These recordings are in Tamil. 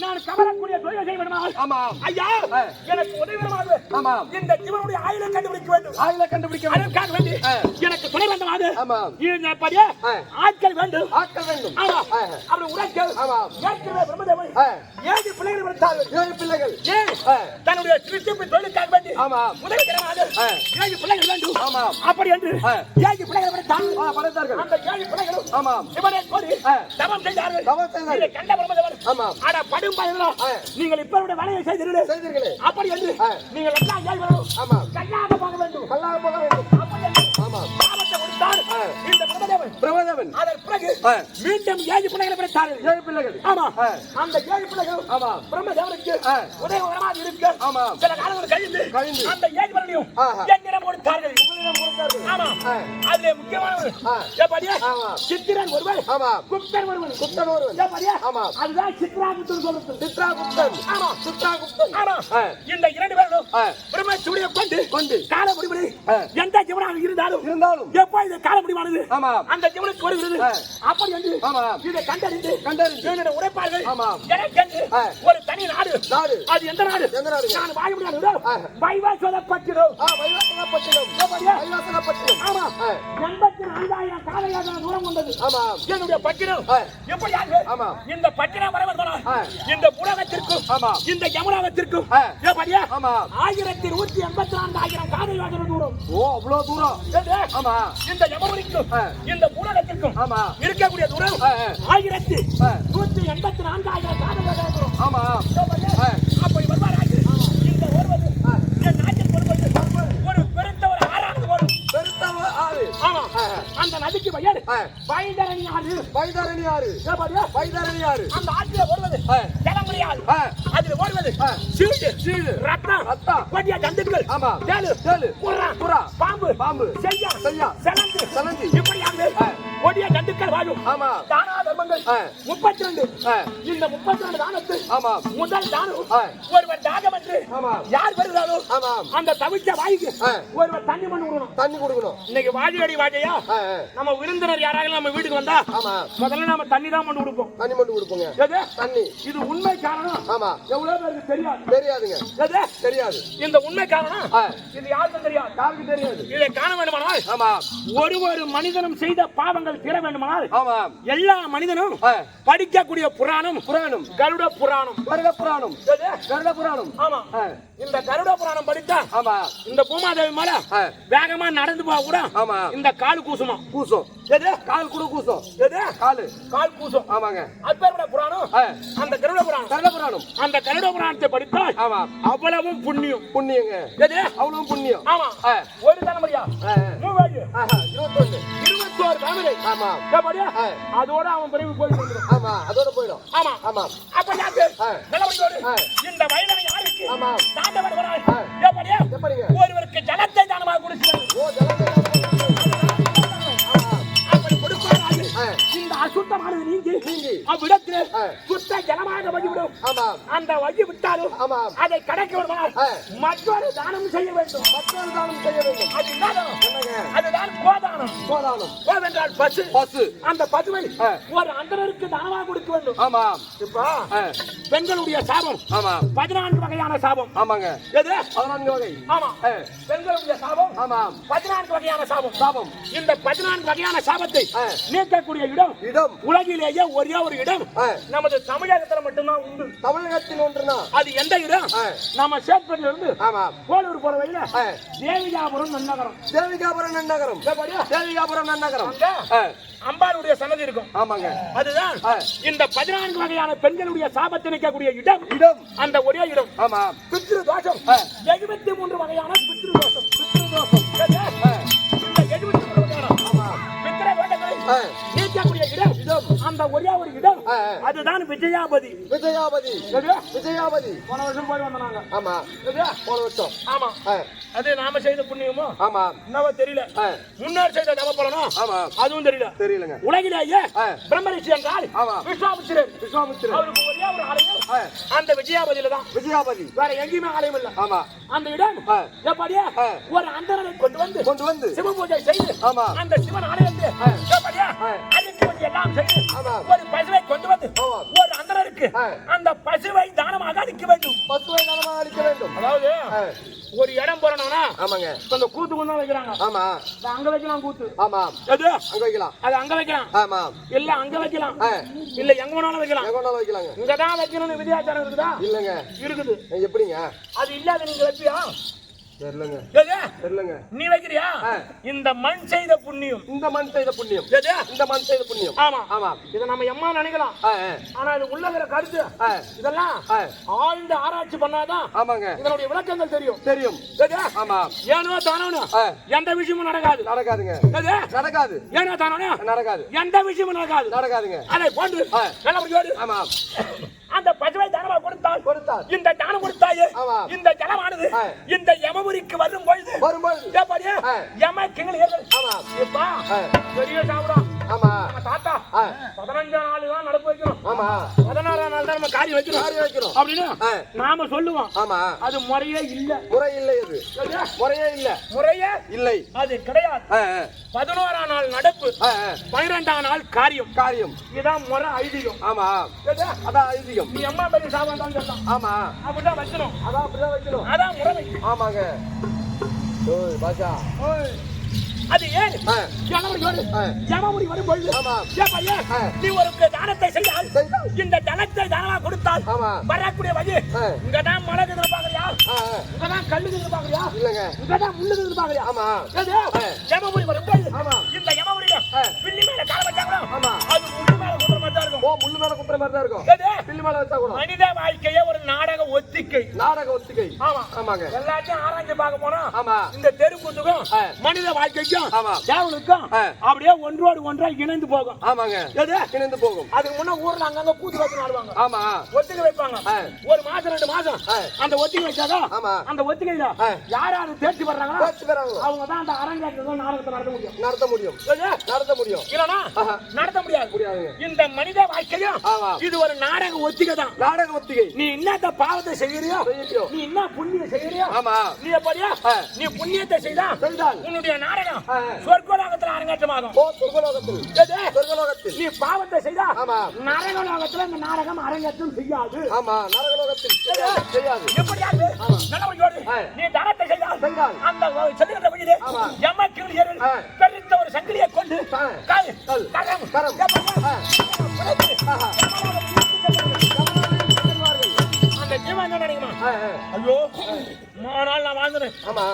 நான் கவரக்கூடிய தொழிலை செய்ய வேண்டுமா ஆமாம் ஐயா. எனக்கு உதவி வேண்டுமாக ஆமாம் இந்த ஆயுளை கண்டுபிடிக்க வேண்டும் ஆயில கண்டுபிடிக்க வேண்டும் அதற்காக வேண்டி ஆ. எனக்கு துணை இந்த படியே. ஆட்கள் வேண்டும் ஆட்கள் வேண்டும் ஆமா. ஏற்கனவே பிரம்மதேவன். ஏழு பிள்ளைகள் ஏழு பிள்ளைகள் ஏன். தன்னுடைய தொழிலுக்காக வேண்டி ஆமாம் உதவிகரமாக ஆ. ஏழு பிள்ளைகள் வேண்டும் ஆமாம். அப்படி என்று. ஏழு பிள்ளைகள் படைத்தார்கள் அந்த ஏழு பிள்ளைகளும் ஆமாம் இவனை கோரி. தவம் செய்தார்கள் தவம் செய்தார்கள். இதை கண்ட பிரம்மதேவன் ஆமாம் ஆனா படும் பயனோ. நீங்கள் இப்ப வேலையை செய்தீர்கள் செய்தீர்களே அப்படி என்று. நீங்கள் கல்லாக போக வேண்டும். கல்லாக போக வேண்டும் பிரபோதவன் அதன் பிறகு. மீண்டும் ஏழு பிள்ளைகளை படைத்தார்கள் ஏழு பிள்ளைகள் ஆமா ஆ. அந்த ஏழு பிள்ளைகள் ஆமாம் பிரம்மதேவனுக்கு. உதயகரமாக இருக்க ஆமாம். சில காலங்கள் கழிந்து கழிந்து. அந்த ஏழு பிள்ளையும் ஆஹா. என்னிடம் கொடுத்தார்கள் உங்களிடம் கொடுத்தார்கள் ஆமா ஆ. அதுல முக்கியமானவர் ஆ. எப்படியா ஆமாம். சித்திரன் ஒருவர் ஆமாம் குப்தன் ஒருவர் குப்தன் ஒருவன். எப்படியா ஆமாம். அதுதான் சித்ராகுப்தன் சொல்றது சித்ராகுப்தன் ஆமா சித்ராகுப்தன் ஆமா ஆ. இந்த இரண்டு பேரும். பிரம்மச்சுடியை கொண்டு கொண்டு கால முடிவு. எந்த ஜீவனாக இருந்தாலும் இருந்தாலும் எப்போ இது கால முடிவானது ஆமாம் அந்த ஜீவனுக்கு வருகிறது. அப்படி என்று இதை கண்டறிந்து கண்டறிந்து. எனக்கென்று ஆ. ஒரு தனி நாடு. நாடு. அது எந்த நாடு? எந்த நாடுங்க? நான் வாய முடியாது வைவாசனப்பட்டினம்? வைவாசனப்பட்டினம். ஆமா. எண்பத்தி நான்காயிரம் காலையாக தூரம் கொண்டது ஆமாம் என்னுடைய ஆ. எப்படியாக ஆமாம். இந்த பட்டினம் வரை வந்தனால் ஆ. இந்த புலகத்திற்கும் ஆமாம். இந்த யமுனாகத்திற்கும் ஆ. எப்படியா ஆமாம் ஆயிரத்தி நூத்தி எண்பத்தி நான்காயிரம் காதல் வாசன தூரம் ஓ அவ்வளவு தூரம்? ஆமா இந்த யமுனைக்கும். இந்த பூலகத்திற்கும் ஆமா இருக்கக்கூடிய தூரம். ஆயிரத்தி. நூத்தி எண்பத்தி நான்காயிரம் காதல் வாசன தூரம் ஆமா அந்த நதிக்கு பெயர் ஆ. வைதரணி ஆறு வைதாரணி ஆறு எப்படியா? வைதாரணி ஆறு அந்த ஆற்றில ஓடுவது ஆ. அதுல ஓடுவது ஆ. சீடு சீடு ரத்னம் ரத்தம். கொடிய ஜந்துக்கள் ஆமா. தேளு தேளு புறா புறா. பாம்பு பாம்பு. செய்யா செய்யா. செலந்து செலந்தி இப்படியாக ஆ. கொடிய ஜந்துக்கள் வாழும். ஆமா. தானா தர்மங்கள். ஆ. முப்பத்தி ரெண்டு. இந்த முப்பத்தி ரெண்டு தானத்து ஆமா. முதல் தானம். ஒருவர் தாகம் என்று யார் வருகிறாரோ அந்த தவிச்ச வாய்க்கு. ஒருவர் தண்ணி பண்ணி விடணும் தண்ணி கொடுக்கணும். இன்னைக்கு வாஜி அடி வாஜையா. நம்ம விருந்தினர் யாராவது நம்ம வீட்டுக்கு வந்தா ஆமா. முதல்ல நாம தண்ணி தான் பண்ணி கொடுப்போம். தண்ணி மட்டும் கொடுப்போங்க. எது? தண்ணி. இது உண்மை காரணம். ஆமா. எவ்வளவு பேருக்கு தெரியாது. தெரியாதுங்க. எது? தெரியாது. இந்த உண்மை காரணம். இது யாருக்கும் தெரியாது? யாருக்கு தெரியாது? இதை காண வேண்டுமானால் ஆமா. ஒரு ஒரு மனிதனும் செய்த பாவங்கள் தீர வேண்டுமானால் ஆமா. எல்லா மனிதனும். படிக்கக்கூடிய புராணம் புராணம். கருட புராணம். கருட புராணம்? கருட புராணம். ஆமா. இந்த கருட புராணம் படித்தா ஆமா. இந்த பூமாதேவி மேல. வேகமா நடந்து போக கூட ஆமா. இந்த கால் கூசுமா. கூசம். எது? கால் கூட கூசம். எது? காலு. கால் கூசும். ஆமாங்க. அப்பேற்பட்ட புராணம். அந்த கருட புராணம் கருட புராணம் அந்த கருட புராணத்தை படித்தால் ஆமா. அவ்வளவும் புண்ணியம். புண்ணியங்க. எது? அவ்வளவு புண்ணியம். ஆமா. ஒரு தலைமுறையா. மூவாயிரம் இருபத்தொன்னு. இருபத்தோரு தலைமுறை ஆமா. எப்படியா? ஆ. அதோட அவன் பிறகு வந்துடும். ஆமா அதோட போயிடும். ஆமா. ஆமா. அப்ப ஆ. இந்த வயதனை யாருக்கு? ஆமா. தாண்டவன். எப்படியா? எப்படிங்க? ஒருவருக்கு ஜலத்தை தானமாக கொடுக்கிறது ஓ ஜலத்தை அப்படி ஆ. இந்த அசுத்தமானது நீங்கி நீங்கி. அவ்விடத்தில். சுத்த ஜலமாக வழிவிடும். ஆமா. அந்த வழி விட்டாலும் ஆமா. அதை கடக்க விடுவார். மற்றொரு தானம் செய்ய வேண்டும். மற்றொரு தானம் செய்ய வேண்டும். அது என்ன தானம்? கோதானம் கோதானம் கோவென்றால் பசு. பசு. அந்த பசுவை. ஒரு அந்தனருக்கு தானமாக கொடுக்க வேண்டும். ஆமா. இப்போ பெண்களுடைய சாபம். ஆமா. பதினான்கு வகையான சாபம். ஆமாங்க. எது? பதினான்கு வகை. ஆமா. பெண்களுடைய சாபம்? ஆமா. பதினான்கு வகையான சாபம். சாபம். இந்த பதினான்கு வகையான சாபத்தை. நீக்கக்கூடிய இடம் இடம். உலகிலேயே ஒரே ஒரு இடம். நமது தமிழகத்துல மட்டும்தான் உண்டு. தமிழகத்தில் ஒன்றுனா? அது எந்த இடம். நம்ம சேத்பட்டில இருந்து ஆமா. கோலூர் போற வழியில தேவிகாபுரம் நன்னகரம். தேவிகாபுரம் நன்னகரம். தேவிகாபுரம் ஆ, அம்பாளுடைய சன்னதி இருக்கும். ஆமாங்க. அதுதான். இந்த பதினான்கு வகையான பெண்களுடைய சாபத்தை நீக்கக்கூடிய இடம். இடம். அந்த ஒரே இடம். ஆமா. பித்ரு தோஷம். எழுபத்தி மூன்று வகையான பித்ரு தோஷம் பித்ருதோஷம். எது? ஆ, இந்த எழுபத்தி மூன்று வகையான ஆமா. பித்ர தோஷங்களை அந்த ஒரே ஒரு இடம். அதுதான் விஜயாபதி. விஜயாபதி? விஜயாபதி. போன வருஷம் போய் வந்தோம் நாங்க ஆமா? போன வருஷம். ஆமா. அது நாம செய்த புண்ணியமோ? ஆமா. என்னவோ தெரியல. முன்னாடி செய்த தவப்பலனோ ஆமா. அதுவும் தெரியல. தெரியலங்க. உலகிலேயே. பிரம்மரிஷி என்றால். விஸ்வாமித்திரர். விஸ்வாமித்திரன் அவருக்கு ஒரே ஒரு ஆலயம். அந்த விஜயாபதியில தான். விஜயாபதி. வேற எங்கேயுமே ஆலயம் இல்ல. ஆமா. அந்த இடம். எப்படியா. ஒரு அந்தரனை கொண்டு வந்து கொண்டு வந்து. சிவ பூஜை செய்து ஆமா. அந்த சிவன் ஆலயத்தை. அதுக்கு கொஞ்சம் எல்லாம் செய்து. ஒரு பசுவை கொண்டு வந்து. ஒரு அந்தரனை யாருக்கு ஆ. அந்த பசுவை தானமாக அளிக்க வேண்டும். பசுவை நலமாக அளிக்க வேண்டும். அதாவது ஒரு இடம் போறோம்னா ஆமாங்க. இந்த கூத்து கொண்டு வைக்கிறாங்க. ஆமா. அங்க வைக்கலாம் கூத்து. ஆமா எது? அங்க வைக்கலாம். அது அங்க வைக்கலாம். ஆமா இல்ல அங்க வைக்கலாம். இல்ல எங்க வேணாலும் வைக்கலாம். எங்க வேணாலும் வைக்கலாங்க. இங்கதான் வைக்கணும்னு விதியாச்சாரம் இருக்குதா? இல்லங்க. இருக்குது. எப்படிங்க? அது இல்லாத நீங்க வைப்பியா? நீ வைக்கிறியா. இந்த மண் செய்த புண்ணியம். இந்த மண் செய்த புண்ணியம். எது இந்த மண் செய்த புண்ணியம். ஆமா. ஆமா. இதை நம்ம எம்மா நினைக்கலாம். ஆனா இது உள்ள இருக்கிற கருத்து இதெல்லாம். ஆழ்ந்த ஆராய்ச்சி பண்ணாதான் ஆமாங்க. இதனுடைய விளக்கங்கள் தெரியும். தெரியும். எது? ஆமா. ஏனோ தானோனு ஆ. எந்த விஷயமும் நடக்காது. நடக்காதுங்க. எது? நடக்காது. ஏனோ தானோனு நடக்காது. எந்த விஷயமும் நடக்காது. நடக்காதுங்க. அதை போன்று ஆமா. அந்த பசுவை தானமா கொடுத்தால் கொடுத்தார் இந்த தானம் கொடுத்தாயே. இந்த ஜலமானது. இந்த யமபுரிக்கு வரும் பொழுது வரும்பொழுது. ஏப்பாடியா? ஆ. யம இப்பா, ஆ. பெரிய சாப்பிடும் ஆமா. தாத்தா. பதினஞ்சாம் நாள் தான் நடப்பு வைக்கிறோம் ஆமா. பதினாறாம் நாள் தான் நம்ம காரியம் வைக்கிறோம் காரியம் வைக்கிறோம். அப்படின்னு. நாம சொல்லுவோம். ஆமா. அது முறையே இல்ல. முறை இல்லை இது? முறையே இல்ல. முறையே இல்லை. அது கிடையாது. பதினோராம் நாள் நடப்பு. பனிரெண்டாம் நாள் காரியம். காரியம். இதான் முறை ஐதீகம். ஆமா? அதான் ஐதீகம். நீ அம்மா பெரிய தான் சொல்லலாம் ஆமா அப்படிதான் வைக்கணும் அதான் அப்படிதான் வைக்கணும் அதான் முறை ஆமாங்க ஓய் பாஷா ஓய். அது ஏன். ஜனவரி வரும். ஜனவரி வரும் பொழுது ஆமா. ஏன் பையன்? நீ ஒரு தானத்தை செய்தால். இந்த தனத்தை தானமா கொடுத்தால். வரக்கூடிய வழி ஆ. இங்கதான் மழை எதிர்பார்க்கறியா ஆ. இங்கதான் கல்லு எதிர்பார்க்கறியா இல்லங்க இங்கதான் முள்ளு எதிர்பார்க்கறியா ஆமா. யமபுரி வரும் பொழுது ஆமா. இந்த யமபுரியில. பில்லி மேல கால வச்சாங்களோ ஆமா. அது ஓ முள்ளு மேல குத்துற மாதிரி தான் இருக்கும்? பில்லு மேல வச்சா கூட. மனித வாழ்க்கையே ஒரு நாடக ஒத்திக்கை நாடக ஒத்திகை. ஆமா. ஆமாங்க. எல்லாத்தையும் ஆராய்ச்சி பார்க்க போனா ஆமா. இந்த தெருக்கூத்துக்கும். மனித வாழ்க்கைக்கும் ஆமா. தேவனுக்கும் ஆ. அப்படியே ஒன்றோடு ஒன்றா இணைந்து போகும். ஆமாங்க. எது? இணைந்து போகும். அதுக்கு முன்ன ஊர்ல அங்கங்க கூத்து வச்சு ஆடுவாங்க ஆமா. ஒத்திகை வைப்பாங்க. ஒரு மாசம் ரெண்டு மாசம். அந்த ஒத்திகை வச்சாதான் ஆமா. அந்த ஒத்திகையில. யார் யாரு தேர்ச்சி வர்றாங்களோ பேச்சு பெறாங்க அவங்க தான் அந்த அரங்கேற்றத்தில் நாடகத்தை நடத்த முடியும். நடத்த முடியும்? நடத்த முடியும். இல்லனா. நடத்த முடியாது. முடியாதுங்க இந்த மனித வாழ்க்கையும். இது ஒரு நாடக ஒத்திகை தான் நாடக ஒத்திகை நீ என்னத்த பாவத்தை செய்யறியோ. நீ என்ன புண்ணியம் செய்யறியோ ஆமா நீ எப்படியா. நீ புண்ணியத்தை செய்தா செய்தால். உன்னுடைய நாடகம். சொர்க்கலோகத்துல அரங்கேற்றமாகும் ஓ சொர்க்கலோகத்தில்? சொர்க்கலோகத்தில் நீ பாவத்தை செய்தா ஆமா. நரகலோகத்துல இந்த நாடகம் அரங்கேற்றம் செய்யாது ஆமா நரகலோகத்தில் செய்யாது. எப்படியாது நல்லபடியோடு. நீ தனத்தை செய்தால் செய்தால். அந்த செல்லுகின்ற வழியிலே ஆ. பெருத்த ஒரு சங்கிலியை கொண்டு. கரம் கரம். ஆமா.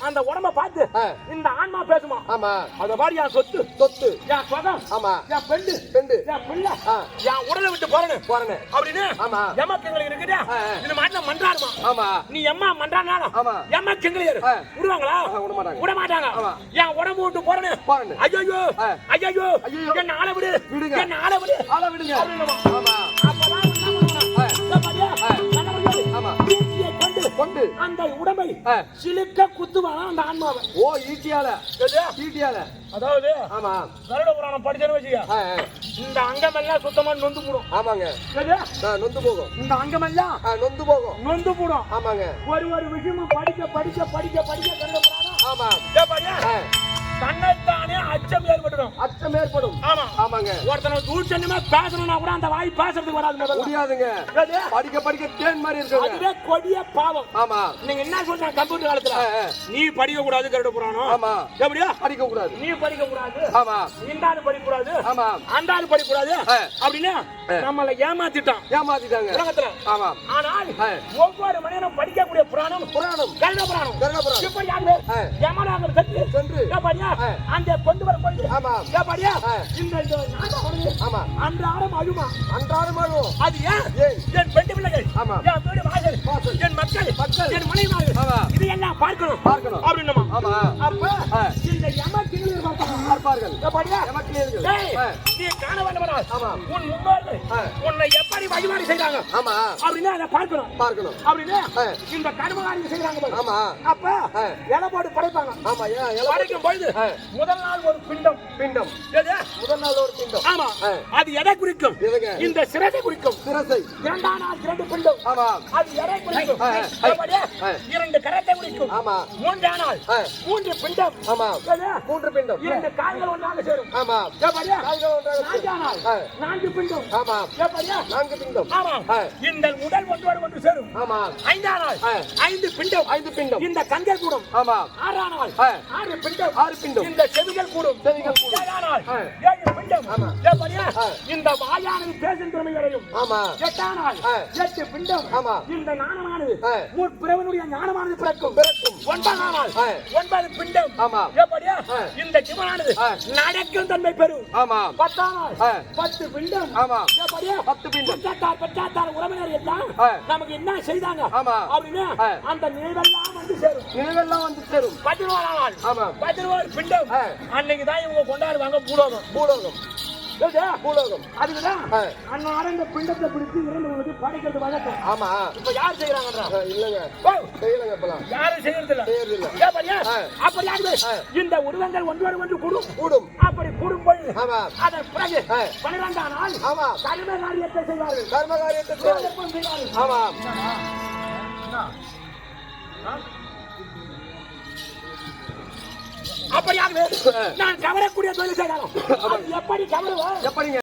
அந்த உடம்ப பார்த்து. இந்த ஆன்மா பேசுமா? ஆமா. அத மாதிரி என் சொத்து. சொத்து. என் சொகம். ஆமா. என் பெண்டு. பெண்டு. என் பிள்ளை. ஆ. என் உடலை விட்டு போறேன்னு போறனே. அப்படின்னு ஆமா. எமக்கங்களுக்கு இருக்குதா. ஆ, ஆ. இது மாட்டில மன்றாடுமா? ஆமா. நீ எம்மா மன்றாடினாலும் ஆமா. எம்மா கிங்கலியர் ஆ. விடுவாங்களா? விட மாட்டாங்க. விட மாட்டாங்க. என் உடம்பு விட்டு போறேன்னு போறேன்னு. ஐயோ. ஐயோ ஐயையோ. என்ன ஆள விடு. விடுங்க. என்ன ஆள விடு. ஆள விடுங்க. ஆமா. கொண்டு அந்த உடம்பை. சிலுக்க குத்துவானா அந்த ஆன்மாவை? ஓ ஈட்டியால? ஈட்டியால. அதாவது ஆமா. கருட புராணம் படிச்சேன்னு வச்சுக்க. இந்த அங்கமெல்லாம் சுத்தமா நொந்து போடும். ஆமாங்க. நொந்து போகும். இந்த அங்கமெல்லாம் நொந்து போகும். நொந்து போடும். ஆமாங்க. ஒரு ஒரு விஷயமும் படிக்க படிக்க படிக்க படிக்க கருட புராணம்? ஆமா. தன்னைத்தானே அச்சம் ஏற்பட்டுடும். அச்சம் ஏற்படும். ஆமா. ஆமாங்க. ஒருத்தனை தூச்சணுமே பேசணும்னா கூட அந்த வாய் பேசுறதுக்கு வராது முதல்ல. முடியாதுங்க? படிக்க படிக்க தேன் மாதிரி இருக்குங்க. அதுவே கொடிய பாவம். ஆமா. நீங்க என்ன சொல்ற கம்ப்யூட்டர் காலத்துல. நீ படிக்க கூடாது கருட புராணம். ஆமா. எப்படியா? படிக்க கூடாது. நீ படிக்க கூடாது. ஆமா. இந்த ஆளு படிக்க கூடாது. ஆமா. அந்த ஆளு படிக்க கூடாது. அப்படின்னு. நம்மள ஏமாத்திட்டான். ஏமாத்திட்டாங்க. உலகத்துல. ஆமா. ஆனால். ஒவ்வொரு மனிதனும் படிக்கக்கூடிய புராணம் புராணம். கருட புராணம். கருட புராணம். இப்ப யாரு? ஆ. யமனாகர் சென்று சென்று. ஏப்பாடியா. அந்த கொண்டு வர போய் ஆமா. ஏப்பாடியா. இந்த. ஆமா. அன்றாடம் அழுமா அன்றாடம் ஆகும் அது ஏன்? என் பெண்டு பிள்ளைகள் ஆமா. என் வீடு வாசல். என் மக்கள் மக்கள். என் மனைவிமார்கள் ஆமா. இது எல்லாம் பார்க்கணும் பார்க்கணும். அப்படின்னுமா ஆமா. அப்ப. இந்த யம கிளியர் பார்ப்பார்கள். டேய், ஆ, நீ காண வேண்டுமானால் ஆமா. உன் முன்னோர்கள். உன்னை எப்படி வழிபாடு செய்றாங்க? ஆமா. அப்படின்னு அதை பார்க்கணும். பார்க்கணும். அப்படின்னு. இந்த கர்மகாரியம் செய்யறாங்க பாரு. ஆமா. அப்ப. இலை போட்டு படைப்பாங்க. ஆமா இலை படைக்கும் பொழுது. முதல் நாள் ஒரு பிண்டம். பிண்டம். எது? முதல் நாள் ஒரு பிண்டம். ஆமா. அது எதை குறிக்கும்? இந்த சிரசை குறிக்கும். சிரசை. இரண்டாம் நாள் இரண்டு பிண்டம். ஆமா. அது எதை குறிக்கும். இரண்டு கரத்தை குறிக்கும். ஆமா. மூன்றாம் நாள். மூன்று பிண்டம் ஆமா? மூன்று பிண்டம் இரண்டு கால்கள் ஒன்றாக சேரும் ஆமா? கால்கள் ஒன்றாக. நான்கு பிண்டம் ஆமா? நான்கு பிண்டம் ஆமாம். ஆ. இந்த உடல் ஒன்றோடு ஒன்று சேரும் ஆமா ஐந்தானால் ஆ. ஐந்து பிண்டம் ஐந்து பிண்டம் இந்த கண்கள் கூடும் ஆமா ஆறானால் ஆ. ஆறு பிண்டம் ஆறு பிண்டம் இந்த செவிகள் கூடும் செவிகள் கூடும். ஏழானால் ஆ. ஏழு பிண்டம். இந்த வாயானது பேசும் திறமை ஆமா எட்டானால். எட்டு பிண்டம். இந்த ஞானமானது. முற்பிறவனுடைய ஞானமானது பிறக்கும் பிறக்கும் ஒன்பதானால். ஒன்பது பிண்டம் ஆமா எப்படியா. இந்த ஜீவனானது. நடக்கும் தன்மை பெறும் ஆமா பத்தானால். பத்து பிண்டம் ஆமா எப்படியா பத்து பிண்டம் பெற்றாத்தார் பெற்றாத்தார் உறவினர் எல்லாம். நமக்கு என்ன செய்தாங்க ஆமா. அப்படின்னு. அந்த நினைவெல்லாம் வந்து சேரும் நினைவெல்லாம் வந்து சேரும் ஆமா பதினோரு பிண்டம். அன்னைக்கு தான் இவங்க கொண்டாடுவாங்க பூலோகம் பூலோகம்? பூலோகம். அதுக்குதான் ஆ. அன்னார இந்த பிண்டத்தை பிடிச்சு இறைவனுக்கு படைக்கிறது வழக்கம் ஆமா. இப்ப யார் செய்யறாங்கன்றா ஆ, இல்லங்க. செய்யலங்க இப்பலாம் யாரும் செய்யறது இல்ல செய்யறது இல்ல ஏப்படியா? ஆ. ஆ. இந்த உருவங்கள் ஒன்றோடு ஒன்று கூடும். கூடும். அப்படி கூடும் பொழுது ஆமா. அதன் பிறகு ஆ. பன்னிரெண்டாம் நாள் ஆமா. கர்ம காரியத்தை செய்வார்கள். கர்ம காரியத்தை செய்வார்கள். ஆமா. அப்படியாகவே நான் கவரக்கூடிய தொழில் செய்யலாம் எப்படி கவருவோம் எப்படிங்க?